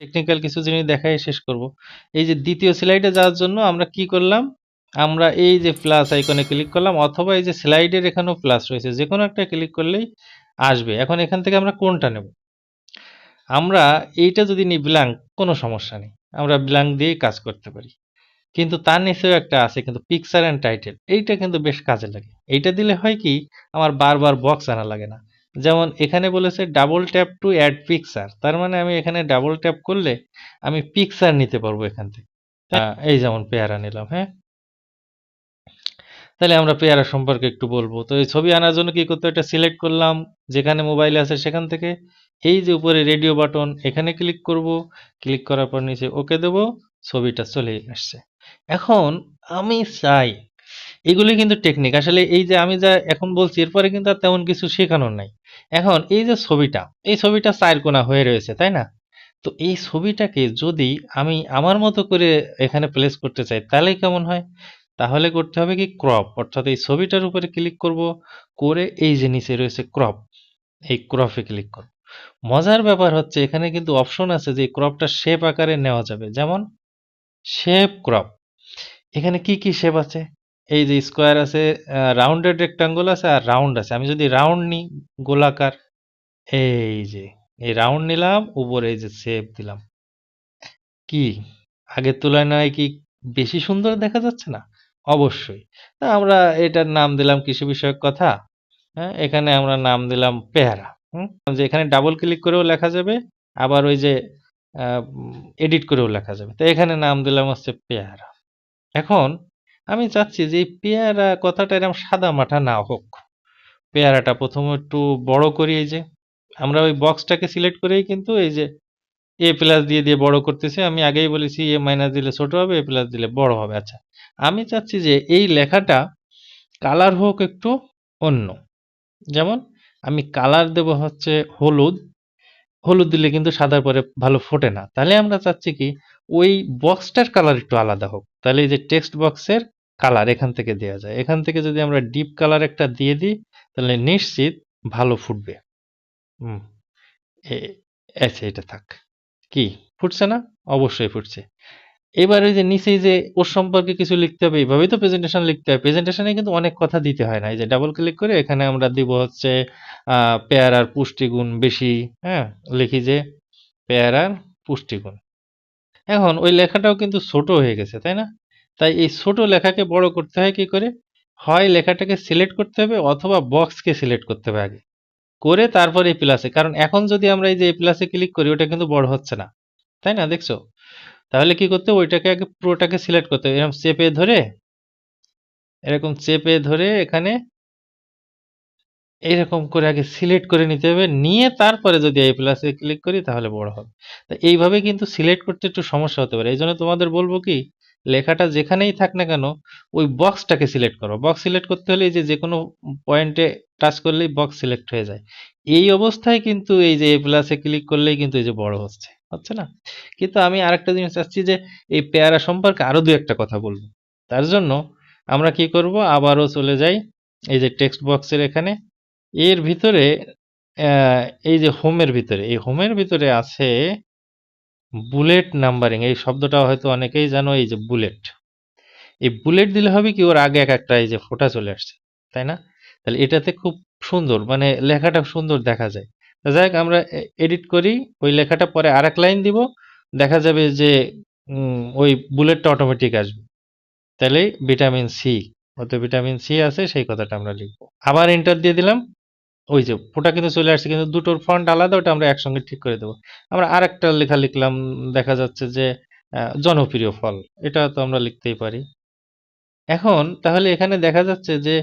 Technical কিছু জিনিস দেখাই শেষ করব। এই যে দ্বিতীয় স্লাইডে যাওয়ার জন্য আমরা কি করলাম? আমরা এই যে প্লাস আইকনে ক্লিক করলাম, অথবা এই যে স্লাইডের এখানেও প্লাস রয়েছে। যে কোনো একটা ক্লিক করলেই আসবে। এখন এখান থেকে আমরা কোনটা নেব? আমরা এইটা যদি নিই ব্ল্যাংক কোনো সমস্যা নেই। আমরা ব্ল্যাংক দিয়েই কাজ করতে পারি। কিন্তু তার নিচেও একটা আছে, কিন্তু পিকচার অ্যান্ড টাইটেল এইটা কিন্তু বেশ কাজে লাগে। এইটা দিলে হয় কি, আমার বারবার বক্স আনা লাগে না। যেমন এখানে বলেছে double tap to add picture তার মানে আমি এখানে ডাবল ট্যাপ করলে আমি পিকচার নিতে পারব এখান থেকে। এই যেমন পেয়ারা নিলাম, হ্যাঁ? তাহলে আমরা পেয়ারা সম্পর্কে একটু বলব। তো এই ছবি আনার জন্য কি করতে? এটা সিলেক্ট করলাম যেখানে মোবাইল আছে সেখান থেকে এই যে উপরে রেডিও বাটন এখানে ক্লিক করব। ক্লিক করার পর নিচে ওকে দেব। ছবিটা চলে আসছে। এখন আমি চাই এগুলি কিন্তু টেকনিক। আসলে এই যে আমি যা এখন বলছি এরপরে কিন্তু আর তেমন কিছু শেখানোর নাই। এখন এই যে ছবিটা, এই ছবিটা ৪ কোণা হয়ে রয়েছে, তাই না? তো এই ছবিটাকে যদি আমি আমার মতো করে এখানে প্লেস করতে চাই তাহলে কেমন হয়? তাহলে করতে হবে কি ক্রপ অর্থাৎ এই ছবিটার উপরে ক্লিক করব। করে এই যে নিচে রয়েছে ক্রপ। এই ক্রপে ক্লিক করব। মজার ব্যাপার হচ্ছে এখানে কিন্তু অপশন আছে যে ক্রপটা শেপ আকারে নেওয়া যাবে। যেমন শেপ ক্রপ। এখানে কি, কি শেপ আছে? এই যে স্কোয়ার আছে, রাউন্ডেড রেক্টেঙ্গল আছে আর রাউন্ড আছে। আমি যদি রাউন্ড নিই গোলাকার এই যে এই রাউন্ড নিলাম উপরে এই যে শেপ দিলাম। কি আগের তুলনায় কি বেশি সুন্দর দেখা যাচ্ছে না? অবশ্যই। তা আমরা এটার নাম দিলাম কৃষি বিষয়ক কথা। হ্যাঁ? এখানে আমরা নাম দিলাম পেয়ারা। হুম? যে এখানে ডাবল ক্লিক করেও লেখা যাবে। আবার ওই যে এডিট করেও লেখা যাবে। তো এখানে নাম দিলাম হচ্ছে পেয়ারা। এখন আমি চাচ্ছি যে এই পেয়ারা কথাটা এরকম সাদামাটা না হোক। পেয়ারাটা ১ম এ একটু বড় করি এই যে। আমরা ওই বক্সটাকে সিলেক্ট করেই কিন্তু এই যে এ প্লাস দিয়ে, দিয়ে বড় করতেছি। আমি আগেই বলেছি এ মাইনাস দিলে ছোট হবে, এ প্লাস দিলে বড় হবে। আচ্ছা। আমি চাচ্ছি যে এই লেখাটা কালার হোক একটু অন্য। যেমন আমি কালার দেব হচ্ছে হলুদ। হলুদ দিলে কিন্তু সাদার পরে ভালো ফোটে না। তাহলে আমরা চাচ্ছি কি ওই বক্সটার কালার একটু আলাদা হোক। তাহলে এই যে টেক্সট বক্সের কালার এখান থেকে দেয়া যায়। এখান থেকে যদি আমরা ডিপ কালার একটা দিয়ে দিই তাহলে নিশ্চিত ভালো ফুটবে। হুম। আচ্ছা এটা থাক। কি ফুটছে না? অবশ্যই ফুটছে। এবার ওই যে নিচেই যে ওর সম্পর্কে কিছু লিখতে হবে এভাবেই তো প্রেজেন্টেশন লিখতে হয়। প্রেজেন্টেশনে কিন্তু অনেক কথা দিতে হয় না। এই যে ডাবল ক্লিক করে এখানে আমরা দিব হচ্ছে পেয়ারার পুষ্টিগুণ বেশি, হ্যাঁ? লিখি যে পেয়ারার পুষ্টিগুণ। এখন ওই লেখাটাও কিন্তু ছোট হয়ে গেছে, তাই না? তাই এই ছোট লেখাকে বড় করতে হয় কি করে? হয় লেখাটাকে সিলেক্ট করতে হবে অথবা বক্সকে সিলেক্ট করতে হবে আগে। করে তারপর এই প্লাসে। কারণ এখন যদি আমরা এই যে এই প্লাসে ক্লিক করি, ওটা কিন্তু বড় হচ্ছে না। তাই না? দেখছ? তাহলে কি করতে ওইটাকে আগে পুরোটাকে সিলেক্ট করতে হবে। এরকম চেপে ধরে, এরকম চেপে ধরে এখানে এরকম করে আগে সিলেক্ট করে নিতে হবে। নিয়ে তারপরে যদি এই প্লাসে ক্লিক করি, তাহলে বড় হবে। তো এইভাবে কিন্তু সিলেক্ট করতে একটু সমস্যা হতে পারে। এইজন্য তোমাদের বলব কি লেখাটা যেখানেই থাক না কেন, ওই বক্সটাকে সিলেক্ট করো। বক্স সিলেক্ট করতে হলে এই যে কোনো পয়েন্টে টাচ করলেই বক্স সিলেক্ট হয়ে যায়। এই অবস্থায় কিন্তু এই যে এ প্লাসে ক্লিক করলেই কিন্তু এই যে, বড় হচ্ছে। হচ্ছে না? কিন্তু আমি আরেকটা জিনিস চাচ্ছি যে, এই পেয়ারা সম্পর্কে আরও দু একটা কথা বলব। তার জন্য আমরা কি করব আবারও চলে যাই এই যে টেক্সট বক্সের এখানে এর ভিতরে এই যে হোমের ভিতরে এই হোমের ভিতরে আছে বুলেট নাম্বারিং, এই শব্দটা হয়তো অনেকেই জানো, এই যে বুলেট। এই বুলেট দিলে হবে কি, ওর আগে এক একটা এই যে ফোঁটা চলে আসছে। তাই না? তাহলে এটাতে খুব সুন্দর মানে লেখাটা সুন্দর দেখা যায়। যাই হোক, আমরা এডিট করি, ওই লেখাটা পরে আরেক লাইন দিব। দেখা যাবে যে ওই বুলেটটা অটোমেটিক আসবে। তাহলেই ভিটামিন সি ওতে ভিটামিন সি আছে, সেই কথাটা আমরা লিখব। আবার এন্টার দিয়ে দিলাম। ওই যে ফোঁটা কিন্তু চলে আসছে কিন্তু দুটোর ফন্ট আলাদা ওটা আমরা একসঙ্গে ঠিক করে দেবো আমরা আরেকটা লেখা লিখলাম দেখা যাচ্ছে যে জনপ্রিয় ফল। এটা তো আমরা লিখতেই পারি। এখন তাহলে এখানে দেখা যাচ্ছে যে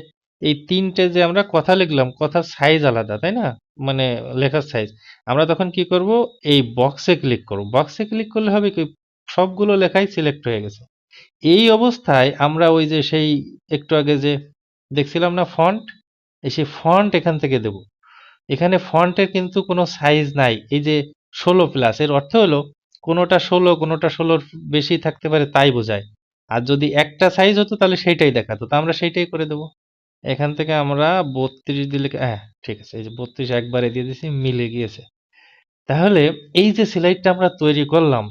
এই তিনটে যে আমরা কথা লিখলাম কথার সাইজ আলাদা, তাই না? মানে লেখার সাইজ। আমরা তখন কি করব এই বক্সে ক্লিক করব। বক্সে ক্লিক করলে হবে কি সবগুলো লেখাই সিলেক্ট হয়ে গেছে। এই অবস্থায় আমরা ওই যে সেই একটু আগে যে দেখছিলাম না ফন্ট? এই সেই ফন্ট এখান থেকে দেব। এখানে ফন্টের কিন্তু কোনো সাইজ নাই। এই যে ১৬ প্লাস এর অর্থ হলো কোনোটা ১৬ কোনোটা ষোলোর বেশি থাকতে পারে তাই বোঝায়। আর যদি একটা সাইজ হতো তাহলে সেইটাই দেখাতো। তো আমরা সেইটাই করে দেব। এখান থেকে আমরা ৩২ দিলে হ্যাঁ, ঠিক আছে। এই যে ৩২ একবারে দিয়ে দিছি মিলে গিয়েছে। তাহলে এই যে স্লাইডটা আমরা তৈরি করলাম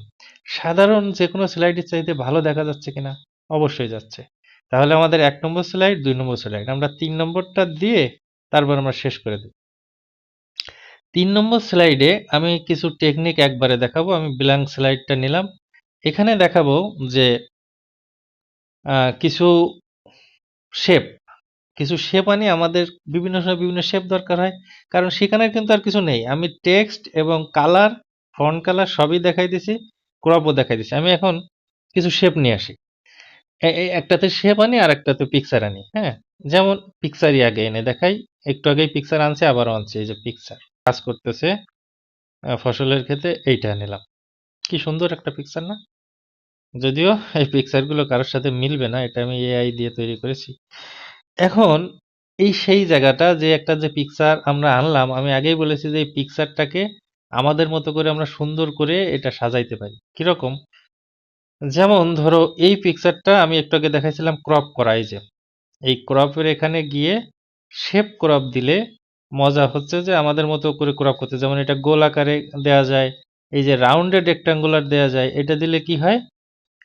সাধারণ যে কোনো স্লাইডের চাইতে ভালো দেখা যাচ্ছে কিনা অবশ্যই যাচ্ছে তাহলে আমাদের এক নম্বর স্লাইড দুই নম্বর স্লাইড আমরা তিন নম্বরটা দিয়ে তারপর আমরা শেষ করে দেব। তিন নম্বর স্লাইডে আমি কিছু টেকনিক একবারে দেখাবো। আমি ব্ল্যাঙ্ক স্লাইডটা নিলাম। এখানে দেখাবো যে কিছু শেপ কিছু শেপ আনি আমাদের বিভিন্ন সময় বিভিন্ন শেপ দরকার হয়। কারণ সেখানে কিন্তু আর কিছু নেই। আমি টেক্সট এবং কালার ফন্ট কালার সবই দেখাই দিছি ক্রপও দেখাই দিছি। আমি এখন কিছু শেপ নিয়ে আসি। একটাতে শেপ আনি আর একটাতে পিকচার আনি হ্যাঁ? যেমন পিকচারই আগে এনে দেখাই, একটু আগেই পিকচার আনছে, আবারও আনছে, এই যে পিকচার কাজ করতেছে ফসলের ক্ষেত্রে এইটা নিলাম কি সুন্দর একটা পিকচার না? যদিও এই পিকচারগুলো কারোর সাথে মিলবে না, এটা আমি এআই দিয়ে তৈরি করেছি। এখন এই সেই জায়গাটা যে একটা যে পিকচার আমরা আনলাম, আমি আগেই বলেছি যে এই পিকচারটাকে আমাদের মতো করে আমরা সুন্দর করে এটা সাজাইতে পারি। কীরকম? যেমন ধরো এই পিকচারটা আমি একটু আগে দেখাইছিলাম ক্রপ করা, এই যে। এই ক্রপের এখানে গিয়ে শেপ ক্রপ দিলে মজা হচ্ছে যে আমাদের মতো করে ক্রপ করতে। যেমন এটা গোল আকারে দেয়া যায়, এই যে রাউন্ডেড রেক্টাঙ্গুলার দেয়া যায়, এটা দিলে কি হয়?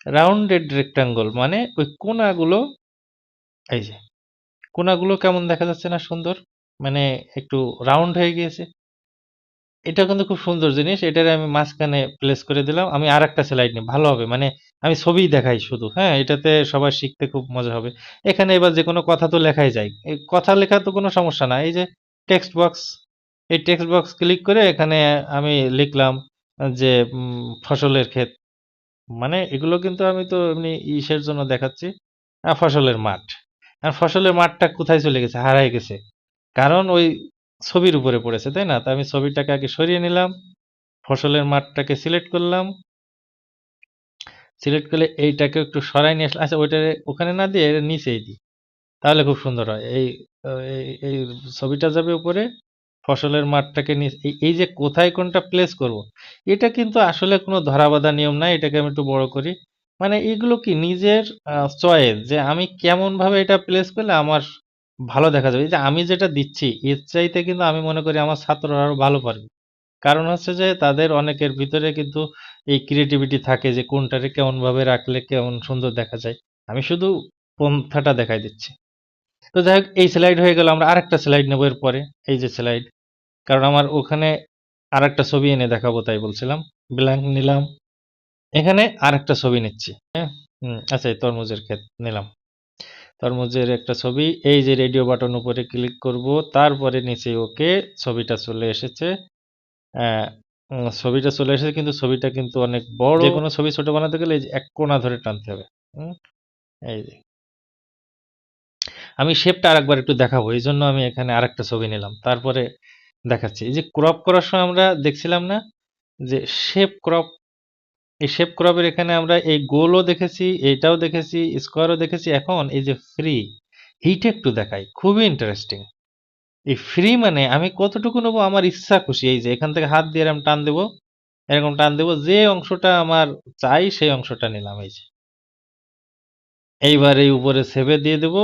রাউন্ডেড রেক্টাঙ্গল মানে ওই কোনাগুলো, এই যে, কোনাগুলো কেমন দেখা যাচ্ছে না সুন্দর? মানে একটু রাউন্ড হয়ে গিয়েছে। এটা কিন্তু খুব সুন্দর জিনিস, এটারে আমি মাঝখানে প্লেস করে দিলাম। আমি আর একটা স্লাইড নিই, ভালো হবে। মানে আমি ছবি দেখাই শুধু হ্যাঁ এটাতে সবাই শিখতে খুব মজা হবে। এখানে এবার যে কোনো কথা তো লেখাই যায়। এই কথা লেখা তো কোনো সমস্যা না, এই যে টেক্সট বক্স এই টেক্সট বক্স ক্লিক করে এখানে আমি লিখলাম যে ফসলের ক্ষেত। মানে এগুলো কিন্তু আমি তো এমনি ইসের জন্য দেখাচ্ছি ফসলের মাঠ। আর ফসলের মাঠটা কোথায় চলে গেছে? হারাই গেছে। কারণ ওই ছবির উপরে পড়েছে, তাই না? তা আমি ছবিটাকে আগে সরিয়ে নিলাম, ফসলের মাঠটাকে সিলেক্ট করলাম সিলেক্ট করলে এইটাকে একটু সরাই নিয়ে আসলে আচ্ছা ওইটা ওখানে না দিয়ে এর নিচেই দিই। তাহলে খুব সুন্দর হয়। এই, এই- ছবিটা যাবে উপরে, ফসলের মাঠটাকে এই যে কোথায় কোনটা প্লেস করব, এটা কিন্তু আসলে কোনো ধরাবাঁধা নিয়ম নাই, এটাকে আমি একটু বড় করি। মানে এগুলো কি নিজের চয়েস যে আমি কেমন ভাবে এটা প্লেস করলে আমার ভালো দেখা যাবে। যে আমি যেটা দিচ্ছি, এর চাইতে কিন্তু আমি মনে করি আমার ছাত্ররা আরও ভালো পারবে। কারণ হচ্ছে যে তাদের অনেকের ভিতরে কিন্তু এই ক্রিয়েটিভিটি থাকে যে কোনটারে কেমন ভাবে রাখলে কেমন সুন্দর দেখা যায়। আমি শুধু পন্থাটা দেখাই দিচ্ছি। তো যাই হোক, এই স্লাইড হয়ে গেল, আমরা আরেকটা স্লাইড নেব এরপরে, এই যে স্লাইড কারণ আমার ওখানে আরেকটা ছবি এনে দেখাবো, তাই বলছিলাম। ব্ল্যাঙ্ক নিলাম। এখানে আরেকটা ছবি নিচ্ছি হ্যাঁ? আচ্ছা এই তরমুজের ক্ষেত নিলাম। তরমুজের একটা ছবি, এই যে রেডিও বাটন উপরে ক্লিক করব, তারপরে নিচে ওকে ছবিটা চলে এসেছে। ছবিটা চলে এসেছে, কিন্তু ছবিটা কিন্তু অনেক বড়। কোনো ছবি ছোট বানাতে গেলে এক কোণা ধরে টানতে হবে। এই যে। আমি শেপটা আরেকবার একটু দেখাবো, এই জন্য আমি এখানে আরেকটা ছবি নিলাম। তারপরে দেখাচ্ছি। এই যে ক্রপ করার সময় আমরা দেখছিলাম না যে শেপ ক্রপ, এই শেপ ক্রপের এখানে আমরা এই গোলও দেখেছি, এইটাও দেখেছি, স্কোয়ারও দেখেছি। এখন এই যে ফ্রি এইটা একটু দেখাই। খুবই ইন্টারেস্টিং এই ফ্রি মানে আমি কতটুকু নেব? আমার ইচ্ছা খুশি। এই যে এখান থেকে হাত দিয়ে আমি টান দেবো, এরকম টান দেবো, যে অংশটা আমার চাই সেই অংশটা নিলাম, এই যে। এইবার এই উপরে সেভে দিয়ে দেবো।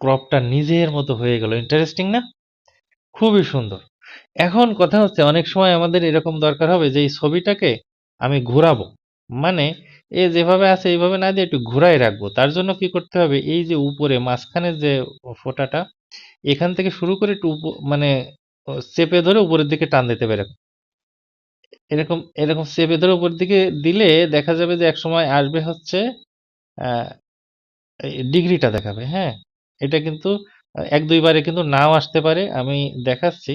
ক্রপটা নিজের মতো হয়ে গেল। ইন্টারেস্টিং না? খুবই সুন্দর। এখন কথা হচ্ছে, অনেক সময় আমাদের এরকম দরকার হবে যে এই ছবিটাকে আমি ঘোরাবো। মানে এ যেভাবে আছে, এইভাবে না দিয়ে একটু ঘুরাই রাখব। তার জন্য কি করতে হবে? এই যে উপরে মাঝখানে যে ফোঁটাটা এখান থেকে শুরু করে একটু মানে চেপে ধরে উপরের দিকে টান দিতে হবে এরকম এরকম চেপে ধরে উপরের দিকে দিলে দেখা যাবে যে এক সময় আসবে হচ্ছে ডিগ্রিটা দেখাবে হ্যাঁ? এটা কিন্তু, এক দুইবারে কিন্তু নাও আসতে পারে, আমি দেখাচ্ছি।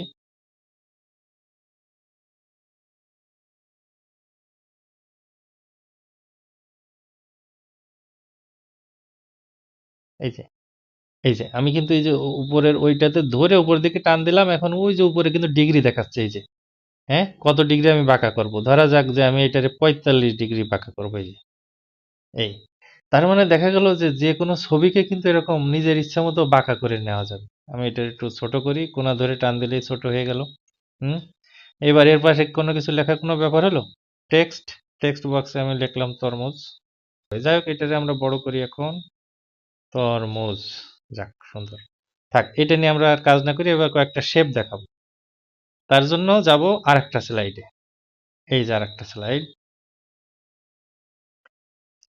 এই যে। এই যে, আমি কিন্তু এই যে উপরের ওইটাতে ধরে উপর দিকে টান দিলাম, এখন ওই যে উপরে কিন্তু ডিগ্রি দেখাচ্ছে, এই যে। হ্যাঁ? কত ডিগ্রি আমি বাঁকা করব? ধরা যাক যে আমি এটারে পঁয়তাল্লিশ ডিগ্রি বাঁকা করব, এই যে। এই, তার মানে দেখা গেল যে যে কোনো ছবিকে কিন্তু এরকম নিজের ইচ্ছা মতো বাঁকা করে নেওয়া যাবে। আমি এটা একটু ছোট করি, কোনা ধরে টান দিলেই ছোট হয়ে গেল। হুম? এবার এর পাশে কোনো কিছু লেখার কোনো ব্যাপার হলো? টেক্সট টেক্সট বক্সে আমি লিখলাম তরমুজ। যাই হোক, এটারে আমরা বড় করি এখন। তরমুজ। যাক, সুন্দর। থাক, এটা নিয়ে আমরা আর কাজ না করি এবার কয়েকটা শেপ দেখাবো। তার জন্য যাব আরেকটা স্লাইডে এই যে আরেকটা স্লাইড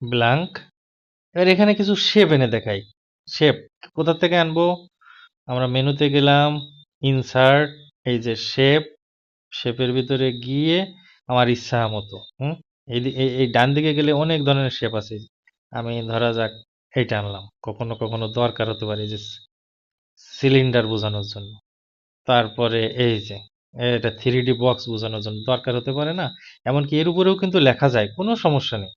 ব্ল্যাঙ্ক এবার এখানে কিছু শেপ এনে দেখাই। শেপ কোথা থেকে আনব? আমরা মেনুতে গেলাম ইনসার্ট এই যে শেপ শেপের ভিতরে গিয়ে আমার ইচ্ছা মতো, হুম? এই- এই ডান দিকে গেলে অনেক ধরনের শেপ আছে। আমি ধরা যাক এইটা আনলাম। কখনো কখনো দরকার হতে পারে যে সিলিন্ডার বোঝানোর জন্য। তারপরে এই যে, এটা থ্রি ডি বক্স বোঝানোর জন্য দরকার হতে পারে না? এমনকি এর উপরেও কিন্তু লেখা যায়, কোনো সমস্যা নেই।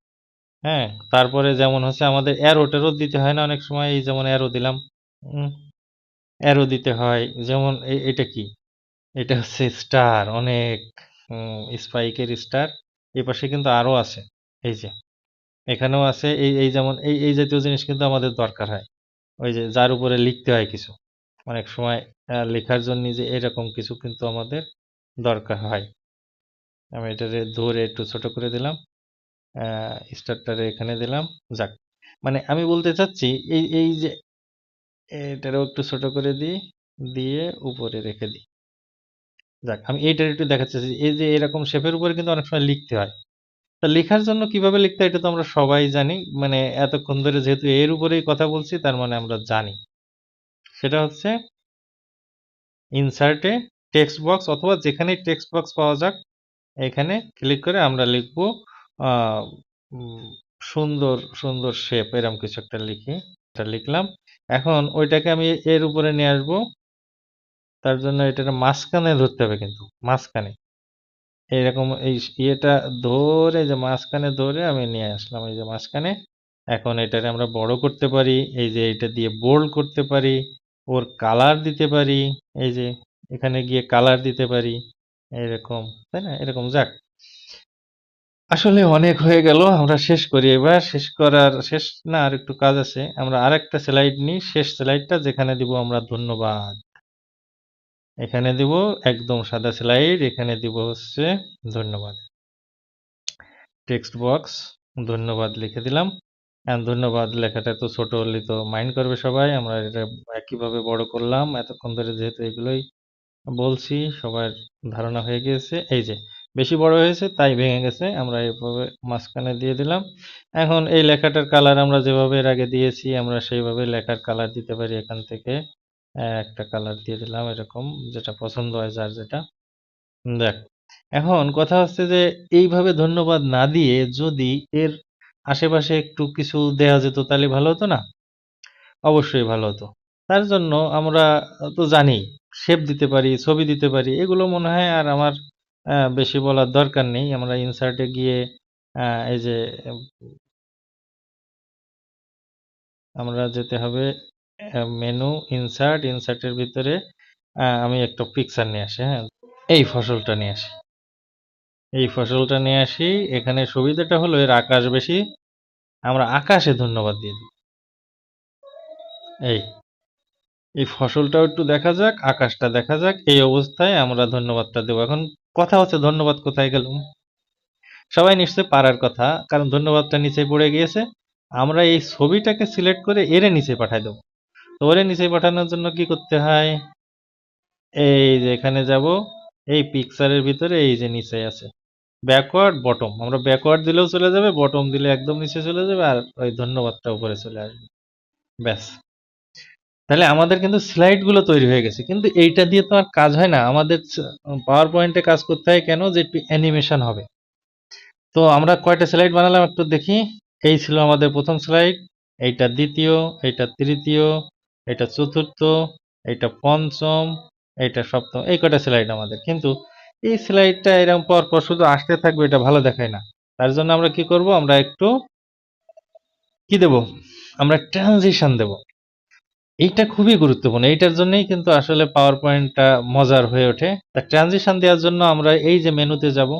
হ্যাঁ তারপরে যেমন হচ্ছে আমাদের অ্যারো টেরো দিতে হয় না অনেক সময়, এই যেমন অ্যারো দিলাম অ্যারো দিতে হয়, যেমন এ- এটা কি? এটা হচ্ছে স্টার অনেক স্পাইকের স্টার এই পাশে কিন্তু আরও আছে, এই যে। এখানেও আছে, এই এই যেমন, এই এই জাতীয় জিনিস কিন্তু আমাদের দরকার হয়। ওই যে যার উপরে লিখতে হয় কিছু। অনেক সময় লেখার জন্য যে এরকম কিছু কিন্তু আমাদের দরকার হয়। আমি এটারে ধরে একটু ছোট করে দিলাম। স্টারটারে এখানে দিলাম, যাক। মানে আমি বলতে চাচ্ছি, এই এই যে এটারও একটু ছোট করে দিই, দিয়ে উপরে রেখে দিই। যাক, আমি এইটার একটু দেখাচ্ছি, এই যে এরকম শেপের উপরে কিন্তু অনেক সময় লিখতে হয়। তা লেখার জন্য কীভাবে লিখতে এটা তো আমরা সবাই জানি। মানে এতক্ষণ ধরে যেহেতু এর উপরেই কথা বলছি, তার মানে আমরা জানি। সেটা হচ্ছে ইনসার্টে টেক্সট বক্স অথবা যেখানেই টেক্সট বক্স পাওয়া যাক, এখানে ক্লিক করে আমরা লিখব সুন্দর সুন্দর শেপ এরকম কিছু একটা লিখি, এটা লিখলাম। এখন ওইটাকে আমি এর উপরে নিয়ে আসব, তার জন্য এটার মাঝখানে ধরতে হবে কিন্তু, মাঝখানে। এরকম এই ইয়েটা ধরে যে মাঝখানে ধরে আমি নিয়ে আসলাম। এই যে মাঝখানে এখন এটারে আমরা বড় করতে পারি, এই যে এটা দিয়ে বোল্ড করতে পারি, ওর কালার দিতে পারি, এই যে এখানে গিয়ে কালার দিতে পারি এরকম তাই না? এরকম যাক। আসলে অনেক হয়ে গেল, আমরা শেষ করি এবার। শেষ করার, শেষ না, আর একটু কাজ আছে। আমরা আরেকটা স্লাইড নিই। শেষ স্লাইডটা যেখানে দিব আমরা ধন্যবাদ। এখানে দিব একদম সাদা স্লাইড এখানে দিব হচ্ছে ধন্যবাদ। টেক্সট বক্স ধন্যবাদ লিখে দিলাম। ধন্যবাদ, লেখাটা তো ছোট হলে তো মাইন্ড করবে সবাই। আমরা এটা একইভাবে বড় করলাম। এতক্ষণ ধরে যেহেতু এগুলোই বলছি, সবার ধারণা হয়ে গিয়েছে। এই যে, বেশি বড় হয়েছে, তাই ভেঙে গেছে। আমরা এইভাবে মাঝখানে দিয়ে দিলাম। এখন এই লেখাটার কালার আমরা যেভাবে এর আগে দিয়েছি, আমরা সেইভাবে লেখার কালার দিতে পারি এখান থেকে। একটা কালার দিয়ে দিলাম এরকম, যেটা পছন্দ হয় যার যেটা। দেখ, এখন কথা হচ্ছে যে, এইভাবে ধন্যবাদ না দিয়ে যদি এর আশেপাশে একটু কিছু দেয়া যেত তাহলে ভালো হতো না? অবশ্যই ভালো হতো। তার জন্য আমরা তো জানি শেপ দিতে পারি, ছবি দিতে পারি, এগুলো মনে হয় আর আমার বেশি বলার দরকার নেই। আমরা ইনসার্টে গিয়ে এই যে, আমরা যেতে হবে মেনু ইনসার্ট ইনসার্টের ভিতরে আমি একটা পিকচার নিয়ে আসি হ্যাঁ? এই ফসলটা নিয়ে আসি। এই ফসলটা নিয়ে আসি, এখানে সুবিধাটা হলো এর আকাশ বেশি, আমরা আকাশে ধন্যবাদ দিয়ে দেব এই এই ফসলটাও একটু দেখা যাক, আকাশটা দেখা যাক, এই অবস্থায় আমরা ধন্যবাদটা দেবো। এখন কথা হচ্ছে ধন্যবাদ কোথায় গেল? সবাই নিশ্চয়ই পারার কথা, কারণ ধন্যবাদটা নিচে পড়ে গিয়েছে, আমরা এই ছবিটাকে সিলেক্ট করে এরে নিচে পাঠাই দেবো। ওরে নিচে পাঠানোর জন্য কি করতে হয়? এই যে এখানে যাব, এই পিকচারের ভিতরে এই যে নিচে আছে। ব্যাকওয়ার্ড বটম আমরা ব্যাকওয়ার্ড দিলেও চলে যাবে বটম দিলে একদম নিচে চলে যাবে, আর ওই ধন্যবাদটা উপরে চলে আসবে। ব্যাস। তাহলে আমাদের কিন্তু স্লাইডগুলো তৈরি হয়ে গেছে। কিন্তু এইটা দিয়ে তো আর কাজ হয় না। আমাদের পাওয়ার পয়েন্টে কাজ করতে হয় কেন? যে একটু অ্যানিমেশন হবে। তো আমরা কয়টা স্লাইড বানালাম একটু দেখি। এই ছিল আমাদের প্রথম স্লাইড এইটা দ্বিতীয়, এইটা তৃতীয় এটা চতুর্থ, এটা পঞ্চম এইটা সপ্তম, এই কটা স্লাইড আমাদের। কিন্তু এই স্লাইডটা এরকম পর পর শুধু আসতে থাকবে, এটা ভালো দেখায় না। তার জন্য আমরা কি করব? আমরা একটু কি দেব? আমরা ট্রানজিশন দেব। এইটা খুবই গুরুত্বপূর্ণ। এইটার জন্যই কিন্তু আসলে পাওয়ার পয়েন্টটা মজার হয়ে ওঠে। তা ট্রানজিশন দেওয়ার জন্য আমরা এই যে মেনুতে যাব,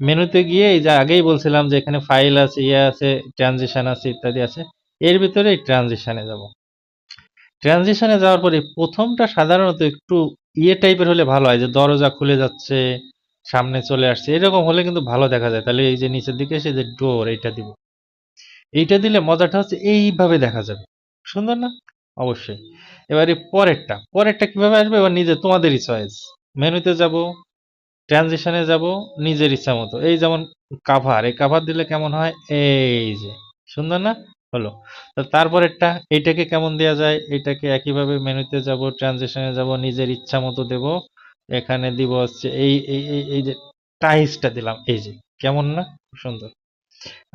মেনুতে গিয়ে এই যে আগেই বলছিলাম যে এখানে ফাইল আছে ইয়ে আছে ট্রানজিশন আছে ইত্যাদি আছে, এর ভিতরে এই ট্রানজিশনে যাব। ট্রানজিশনে যাওয়ার পরে প্রথমটা সাধারণত একটু ইয়ে টাইপের হলে ভালো হয়, যে দরজা খুলে যাচ্ছে, সামনে চলে আসছে, এরকম হলে কিন্তু ভালো দেখা যায়। তাহলে এই যে নিচের দিকে এসে যে ডোর এইটা দিব। এইটা দিলে মজাটা হচ্ছে এইভাবে দেখা যাবে। সুন্দর না? অবশ্যই। এবারে পরেরটা। পরেরটা কীভাবে আসবে? এবার নিজে তোমাদেরই চয়েস মেনুতে যাব ট্রানজিশনে যাব, নিজের ইচ্ছা মতো। এই যেমন কাভার এই কাভার দিলে কেমন হয়? এই যে। সুন্দর না? হলো। তো তারপরেরটা, এইটাকে কেমন দেওয়া যায়? এটাকে একইভাবে মেনুতে যাব ট্রানজিশনে যাব, নিজের ইচ্ছা মতো দেব। এখানে দিব হচ্ছে এই এই যে টাইসটা দিলাম, এই যে। কেমন না? সুন্দর।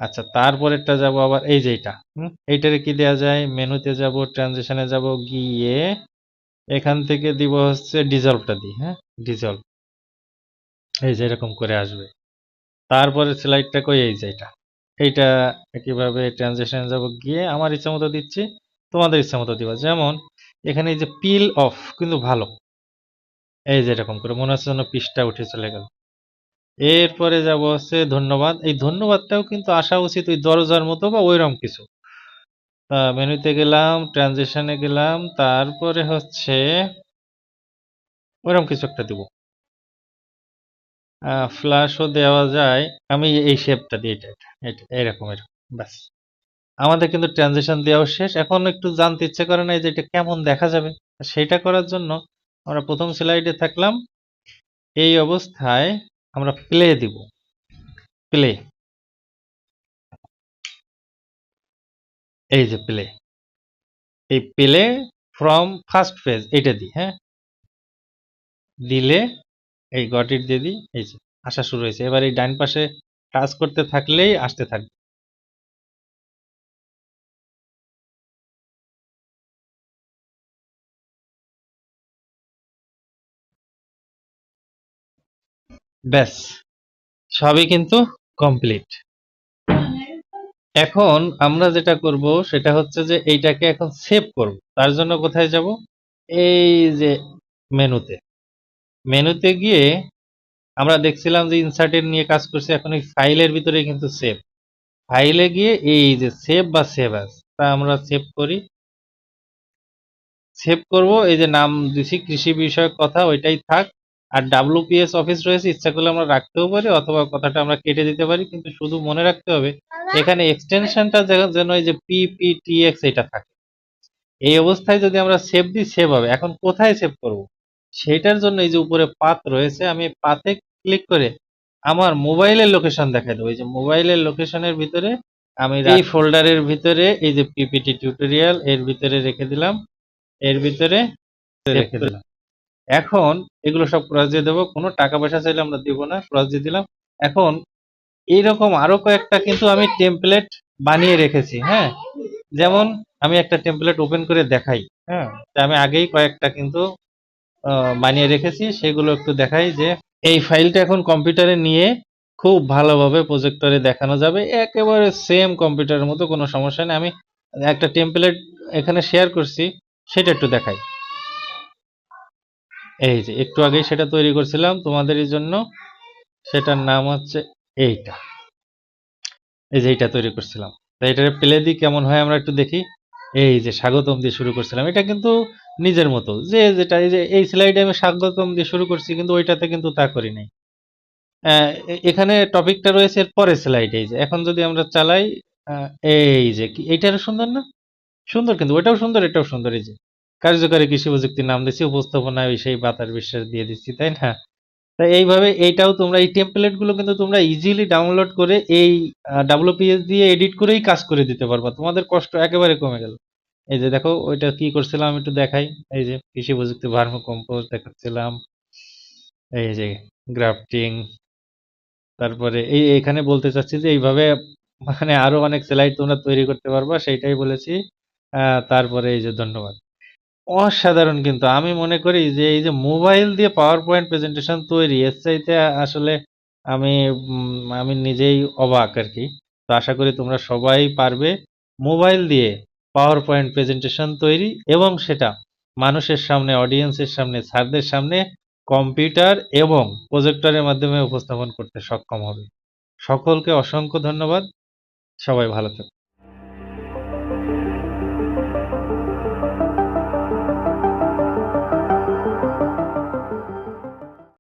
আচ্ছা তারপরেরটা যাব আবার এই যে এটা হুম? এইটারে কি দেয়া যায়? মেনুতে যাব ট্রানজিশনে যাব, গিয়ে এখান থেকে দিব হচ্ছে ডিজলভটা দিই হ্যাঁ? ডিজলভ এই যে এরকম করে আসবে। তারপরে স্লাইডটা কই এই যে এটা। এইটা কীভাবে ট্রানজিশনে যাব গিয়ে আমার ইচ্ছা মতো দিচ্ছি, তোমাদের ইচ্ছা মতো দিবা। যেমন, এখানে এই যে পিল অফ কিন্তু ভালো। এই যে এরকম করে, মনে হচ্ছে যেন পিসটা উঠে চলে গেল। এরপরে যাব হচ্ছে ধন্যবাদ। এই ধন্যবাদটাও কিন্তু আসা উচিত ওই দরজার মতো বা ওইরকম কিছু। মেনুতে গেলাম ট্রানজিশনে গেলাম, তারপরে হচ্ছে ওইরকম কিছু একটা দিব। ফ্ল্যাশও দেওয়া যায়। আমি এই শেপটা দিই এটা এটা, এরকম এরকম, ব্যাস। আমাদের কিন্তু ট্রানজিশন দেওয়া শেষ। এখন একটু জানতে ইচ্ছে করে না যে এটা কেমন দেখা যাবে। সেটা করার জন্য আমরা প্রথম স্লাইডে থাকলাম। এই অবস্থায় আমরা প্লে দিব। প্লে এই যে প্লে এই প্লে ফ্রম ফার্স্ট পেজ এটা দিই হ্যাঁ? দিলে এই গট ইট দিয়ে দিই এই যে, আসা শুরু হয়েছে। এবার এই ডান পাশে টাচ করতে থাকলেই আসতে থাকবে। ব্যাস, সবই কিন্তু কমপ্লিট। এখন আমরা যেটা করব, সেটা হচ্ছে যে, এইটাকে এখন সেভ করব। তার জন্য কোথায় যাব? এই যে, মেনুতে। মেনুতে গিয়ে আমরা দেখছিলাম যে ইনসার্টের নিয়ে কাজ করছি, এখন এই ফাইলের ভিতরে কিন্তু সেভ ফাইলে গিয়ে এই যে সেভ বা সেভ আস তা আমরা সেভ করি। সেভ করব, এই যে নাম দিছি, কৃষি বিষয়ক কথা, ওইটাই থাক। আর ডাব্লিউপিএস অফিস রয়েছে, ইচ্ছা করলে আমরা রাখতেও পারি, অথবা কথাটা আমরা কেটে দিতে পারি, কিন্তু শুধু মনে রাখতে হবে, এখানে এক্সটেনশনটা যেন এই যে পিপিটিএক্স এটা থাকে। এই অবস্থায় যদি আমরা সেভ দিই সেভ হবে। এখন কোথায় সেভ করব? সেটার জন্য এই যে উপরে পাত রয়েছে আমি পাতে ক্লিক করে আমার মোবাইলের লোকেশন দেখাই দেবো। এই যে মোবাইলের লোকেশনের ভিতরে আমি এই ফোল্ডারের ভিতরে এই যে পিপিটি টিউটোরিয়াল এর ভিতরে রেখে দিলাম। এর ভিতরে রেখে দিলাম। এখন এগুলো সব ক্রস দিয়ে দেবো। কোনো টাকা পয়সা চাইলে আমরা দিব না ক্রস দিয়ে দিলাম। এখন এইরকম আরও কয়েকটা কিন্তু আমি টেমপ্লেট বানিয়ে রেখেছি হ্যাঁ? যেমন আমি একটা টেমপ্লেট ওপেন করে দেখাই হ্যাঁ? আমি আগেই কয়েকটা কিন্তু বানিয়ে রেখেছি, সেগুলো একটু দেখাই যে এই ফাইলটা এখন কম্পিউটারে নিয়ে খুব ভালোভাবে প্রজেক্টরে দেখানো যাবে। একেবারে সেম কম্পিউটারের মতো, কোনো সমস্যা নেই। আমি একটা টেমপ্লেট এখানে শেয়ার করছি, সেটা একটু দেখাই। এই যে, একটু আগেই সেটা তৈরি করছিলাম তোমাদেরই জন্য। সেটার নাম হচ্ছে এইটা। এই যে, এইটা তৈরি করছিলাম। এটার প্লে দিই কেমন হয় আমরা একটু দেখি। এই যে, স্বাগতম দিয়ে শুরু করছিলাম। এটা কিন্তু নিজের মতো। যে যেটা, এই যে, এই স্লাইডে আমি স্বাগতম দিয়ে শুরু করছি, কিন্তু ওইটাতে কিন্তু তা করি নাই। এখানে টপিকটা রয়েছে পরের স্লাইডে এই যে, এখন যদি আমরা চালাই এই যে, কি এইটার সুন্দর না? সুন্দর কিন্তু, ওইটাও সুন্দর, এটাও সুন্দর, এই যে, কার্যকারী কৃষি প্রযুক্তির নাম দিচ্ছি উপস্থাপনা সেই বাতার বিশ্বাস দিয়ে দিচ্ছি, তাই না? তাই এইভাবে এইটাও তোমরা, এই টেমপ্লেটগুলো কিন্তু তোমরা ইজিলি ডাউনলোড করে এই ডাব্লিউপিএস দিয়ে এডিট করেই কাজ করে দিতে পারবা। তোমাদের কষ্ট একেবারে কমে গেল। এই যে দেখো, ওইটা কি করছিলাম একটু দেখাই। এই যে কৃষি প্রযুক্তি ভার্মো কম্পোজ দেখাচ্ছিলাম। এই যে গ্রাফটিং তারপরে এই এখানে বলতে চাচ্ছি যে এইভাবে মানে আরও অনেক স্লাইড তোমরা তৈরি করতে পারবা, সেইটাই বলেছি। তারপরে এই যে ধন্যবাদ। অসাধারণ কিন্তু। আমি মনে করি যে এই যে মোবাইল দিয়ে পাওয়ার পয়েন্ট প্রেজেন্টেশন তৈরি, এর চাইতে আসলে আমি আমি নিজেই অবাক আর কি। তো আশা করি তোমরা সবাই পারবে মোবাইল দিয়ে পাওয়ার পয়েন্ট প্রেজেন্টেশন তৈরি এবং সেটা মানুষের সামনে অডিয়েন্সের সামনে, স্যারদের সামনে কম্পিউটার এবং প্রজেক্টরের মাধ্যমে উপস্থাপন করতে সক্ষম হবে। সকলকে অসংখ্য ধন্যবাদ। সবাই ভালো থাকবে